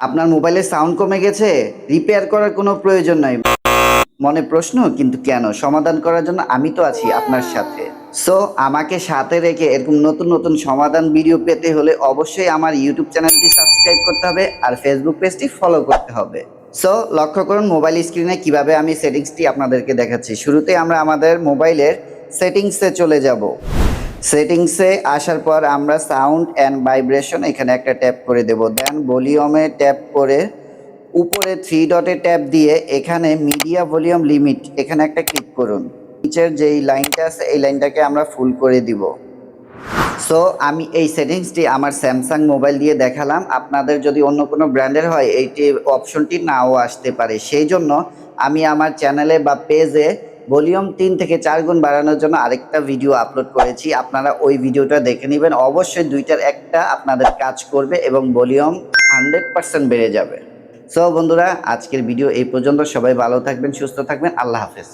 আপনার মোবাইলের সাউন্ড কমে গেছে রিপেয়ার করার কোনো প্রয়োজন নাই। মনে প্রশ্ন, কিন্তু কেন? সমাধান করার জন্য আমি তো আছি আপনার সাথে। সো আমাকে সাথে রেখে এরকম নতুন নতুন সমাধান ভিডিও পেতে হলে অবশ্যই আমার ইউটিউব চ্যানেলটি সাবস্ক্রাইব করতে হবে আর ফেসবুক পেজটি ফলো করতে হবে। সো লক্ষ্য করুন মোবাইল স্ক্রিনে কীভাবে আমি সেটিংসটি আপনাদেরকে দেখাচ্ছি। শুরুতে আমরা আমাদের মোবাইলের সেটিংসে চলে যাব। সেটিংসে আসার পর আমরা সাউন্ড অ্যান্ড ভাইব্রেশন এখানে একটা ট্যাপ করে দেব। দেন ভলিউমে ট্যাপ করে উপরে থ্রি ডটে ট্যাপ দিয়ে এখানে মিডিয়া ভলিউম লিমিট এখানে একটা ক্লিক করুন। নিচের যেই লাইনটা আছে, এই লাইনটাকে আমরা ফুল করে দিব। সো, আমি এই সেটিংসটি আমার স্যামসাং মোবাইল দিয়ে দেখালাম। আপনাদের যদি অন্য কোনো ব্র্যান্ডের হয়, এইটি অপশনটি নাও আসতে পারে। সেই জন্য আমি আমার চ্যানেলে বা পেজে ভলিউম তিন থেকে চার গুণ বাড়ানোর জন্য আরেকটা ভিডিও আপলোড করেছি। আপনারা ওই ভিডিওটা দেখে নেবেন। অবশ্যই দুইটার একটা আপনাদের কাজ করবে এবং ভলিউম হান্ড্রেড পার্সেন্ট বেড়ে যাবে। সো বন্ধুরা, আজকের ভিডিও এই পর্যন্ত। সবাই ভালো থাকবেন, সুস্থ থাকবেন। আল্লাহ হাফেজ।